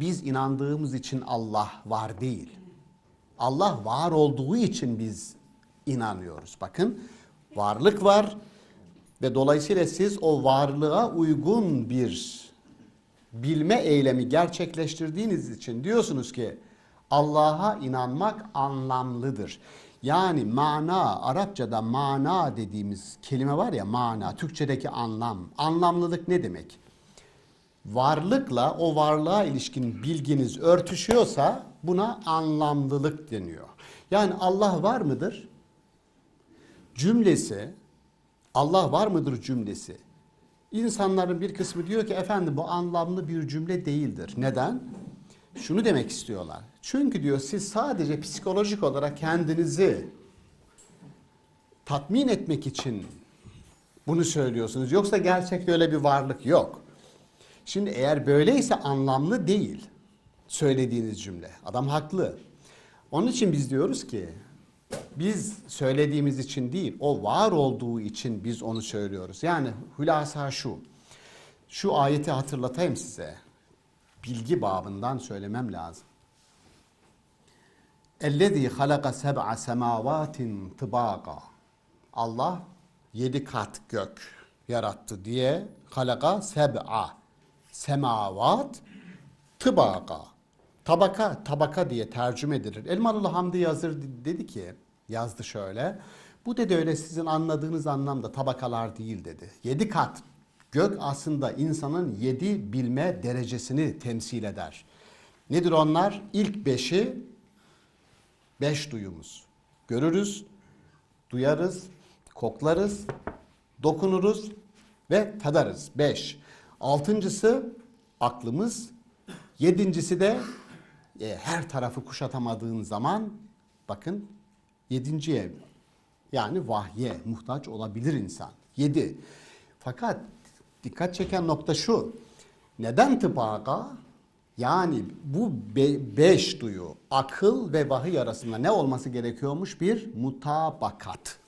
Biz inandığımız için Allah var değil. Allah var olduğu için biz inanıyoruz. Bakın varlık var ve dolayısıyla siz o varlığa uygun bir bilme eylemi gerçekleştirdiğiniz için diyorsunuz ki Allah'a inanmak anlamlıdır. Yani mana, Arapçada mana dediğimiz kelime var ya mana, Türkçedeki anlam. Anlamlılık ne demek? Varlıkla o varlığa ilişkin bilginiz örtüşüyorsa buna anlamlılık deniyor. Yani Allah var mıdır? Cümlesi, Allah var mıdır cümlesi? İnsanların bir kısmı diyor ki efendim bu anlamlı bir cümle değildir. Neden? Şunu demek istiyorlar. Çünkü diyor siz sadece psikolojik olarak kendinizi tatmin etmek için bunu söylüyorsunuz. Yoksa gerçekte öyle bir varlık yok. Şimdi eğer böyleyse anlamlı değil söylediğiniz cümle. Adam haklı. Onun için biz diyoruz ki biz söylediğimiz için değil, o var olduğu için biz onu söylüyoruz. Yani hülasa şu. Şu ayeti hatırlatayım size. Bilgi babından söylemem lazım. Ellezî halaka seb'a semâvâtin tibâka. Allah yedi kat gök yarattı diye halaka seb'a semavat tıbaka tabaka tabaka diye tercüme edilir. Elmalılı Hamdi Yazır dedi ki yazdı şöyle. Bu dedi öyle sizin anladığınız anlamda tabakalar değil dedi. Yedi kat gök aslında insanın yedi bilme derecesini temsil eder. Nedir onlar? İlk beşi beş duyumuz. Görürüz, duyarız, koklarız, dokunuruz ve tadarız. Beş. Altıncısı aklımız. Yedincisi de e, her tarafı kuşatamadığın zaman bakın yedinci ev yani vahye muhtaç olabilir insan. Yedi. Fakat dikkat çeken nokta şu. Neden tıbaka? Yani bu be- beş duyu akıl ve vahiy arasında ne olması gerekiyormuş? Bir mutabakat.